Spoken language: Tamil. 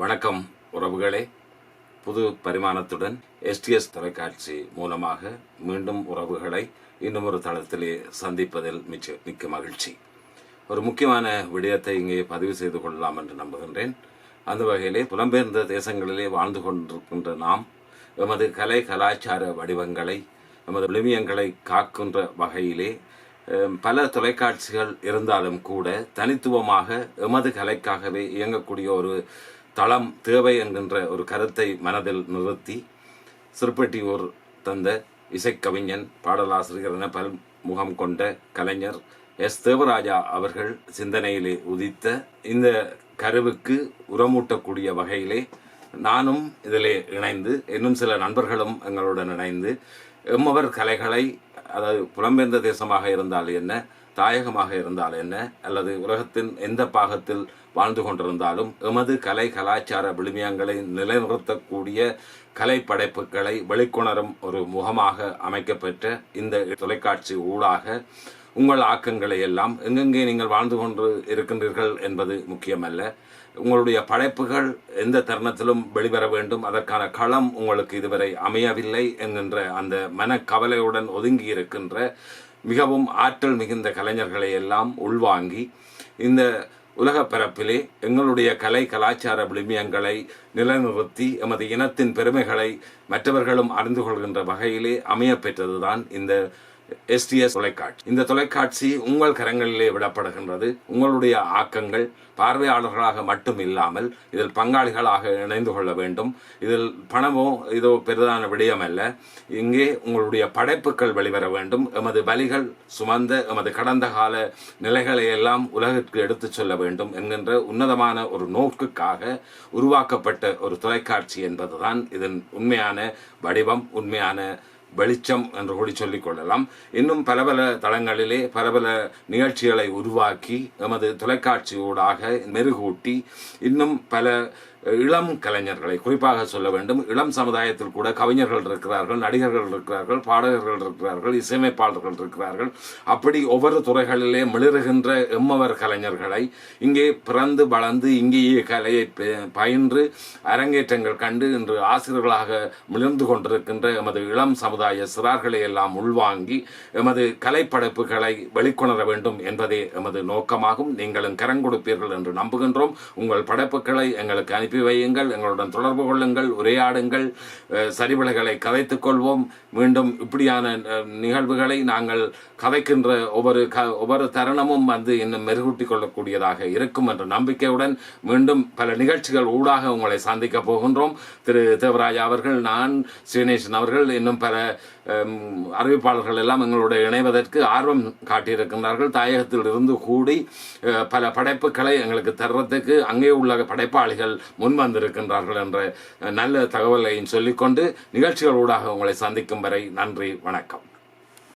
வணக்கம் உறவுகளே. புது பரிமாணத்துடன் எஸ்டிஎஸ் தொலைக்காட்சி மூலமாக மீண்டும் உறவுகளை இன்னும் ஒரு தளத்திலே சந்திப்பதில் மிச்ச மிக்க மகிழ்ச்சி. ஒரு முக்கியமான விடயத்தை இங்கே பதிவு செய்து கொள்ளலாம் என்று நம்புகின்றேன். அந்த வகையிலே புலம்பெயர்ந்த தேசங்களிலே வாழ்ந்து கொண்டிருக்கின்ற நாம் எமது கலை கலாச்சார வடிவங்களை எமது விளிமியங்களை காக்கின்ற வகையிலே பல தொலைக்காட்சிகள் இருந்தாலும் கூட தனித்துவமாக எமது கலைக்காகவே இயங்கக்கூடிய ஒரு தளம் தேவை என்கின்ற ஒரு கருத்தை மனதில் நிறுத்தி சிறுப்பட்டியூர் தந்த இசைக்கவிஞன் பாடலாசிரியர் என பல்முகம் கொண்ட கலைஞர் எஸ். தேவராஜா அவர்கள் சிந்தனையிலே உதித்த இந்த கருவுக்கு உரமூட்டக்கூடிய வகையிலே நானும் இதிலே இணைந்து இன்னும் சில நண்பர்களும் எங்களுடன் இணைந்து எம்மவர் கலைகளை அதாவது புலம்பெயர்ந்த தேசமாக இருந்தால் என்ன தாயகமாக இருந்தால் என்ன? அல்லது உலகத்தின் எந்த பாகத்தில் வாழ்ந்து கொண்டிருந்தாலும் எமது கலை கலாச்சார விழுமியங்களை நிலைநிறுத்தக்கூடிய கலை படைப்புகளை வெளிக்கொணரும் ஒரு முகமாக அமைக்கப்பெற்ற இந்த தொலைக்காட்சி ஊடாக உங்கள் ஆக்கங்களை எல்லாம் எங்கெங்கே நீங்கள் வாழ்ந்து கொண்டு இருக்கின்றீர்கள் என்பது முக்கியமல்ல. உங்களுடைய படைப்புகள் எந்த தருணத்திலும் வெளிவர வேண்டும். அதற்கான களம் உங்களுக்கு இதுவரை அமையவில்லை என்கின்ற அந்த மனக்கவலையுடன் ஒதுங்கி இருக்கின்ற மிகவும் ஆற்றல் மிகுந்த கலைஞர்களை எல்லாம் உள்வாங்கி இந்த உலகப் பரப்பிலே எங்களுடைய கலை கலாச்சார விழுமியங்களை நிலைநிறுத்தி எமது இனத்தின் பெருமைகளை மற்றவர்களும் அறிந்து கொள்கின்ற வகையிலே அமையப்பெற்றதுதான் இந்த எஸ்டிஎஸ் தொலைக்காட்சி. இந்த தொலைக்காட்சி உங்கள் கரங்களிலே விடப்படுகின்றது. உங்களுடைய ஆக்கங்கள் பார்வையாளர்களாக மட்டும் இல்லாமல் இதில் பங்காளிகளாக இணைந்து கொள்ள வேண்டும். இதில் பணமோ இதோ பெரிதான விடயம் அல்ல இங்கே உங்களுடைய படைப்புகள் வெளிவர வேண்டும். எமது பலிகள் சுமந்த எமது கடந்த கால நிலைகளை எல்லாம் உலகிற்கு எடுத்துச் சொல்ல வேண்டும் என்கின்ற உன்னதமான ஒரு நோக்குக்காக உருவாக்கப்பட்ட ஒரு தொலைக்காட்சி என்பதுதான் இதன் உண்மையான வடிவம் உண்மையான வெளிச்சம் என்று கூடி சொல்லிக் கொள்ளலாம். இன்னும் பல பல தளங்களிலே பல பல நிகழ்ச்சிகளை உருவாக்கி எமது தொலைக்காட்சியூடாக மெருகூட்டி இன்னும் பல இளம் கலைஞர்களை குறிப்பாக சொல்ல வேண்டும் இளம் சமுதாயத்தில் கூட கவிஞர்கள் இருக்கிறார்கள் நடிகர்கள் இருக்கிறார்கள் பாடகர்கள் இருக்கிறார்கள் இசையமைப்பாளர்கள் இருக்கிறார்கள். அப்படி ஒவ்வொரு துறைகளிலே மிளறுகின்ற எம்மவர் கலைஞர்களை இங்கே பிறந்து வளர்ந்து இங்கேயே கலையை பயின்று அரங்கேற்றங்கள் கண்டு இன்று ஆசிரியர்களாக மிளர்ந்து கொண்டிருக்கின்ற எமது இளம் சமுதாய சிறார்களை எல்லாம் உள்வாங்கி எமது கலைப்படைப்புகளை வெளிக்கொணர வேண்டும் என்பதே எமது நோக்கமாகும். நீங்களும் கரங்கொடுப்பீர்கள் என்று நம்புகின்றோம். உங்கள் படைப்புகளை எங்களுக்கு அனுப்பி வையுங்கள் எங்களுடன் தொடர்பு கொள்ளுங்கள் உரையாடுங்கள் சரிவிலைகளை கதைத்துக் கொள்வோம். மீண்டும் இப்படியான நிகழ்வுகளை நாங்கள் கதைக்கின்ற ஒவ்வொரு க ஒவ்வொரு தருணமும் வந்து இன்னும் மெருகூட்டிக் கொள்ளக்கூடியதாக இருக்கும் என்ற நம்பிக்கையுடன் மீண்டும் பல நிகழ்ச்சிகள் ஊடாக உங்களை சந்திக்கப் போகின்றோம். திரு. தேவராஜா அவர்கள் நான் ஸ்ரீநேசன் அவர்கள் இன்னும் பல அறிவிப்பாளர்கள் எல்லாம் எங்களுடைய இணைவதற்கு ஆர்வம் காட்டியிருக்கின்றார்கள். தாயகத்தில் இருந்து கூடி பல படைப்புகளை எங்களுக்கு தர்றதுக்கு அங்கே உள்ள படைப்பாளிகள் முன் வந்திருக்கின்றார்கள் என்ற நல்ல தகவலையும் சொல்லிக்கொண்டு நிகழ்ச்சிகள் ஊடாக உங்களை சந்திக்கும் வரை நன்றி வணக்கம்.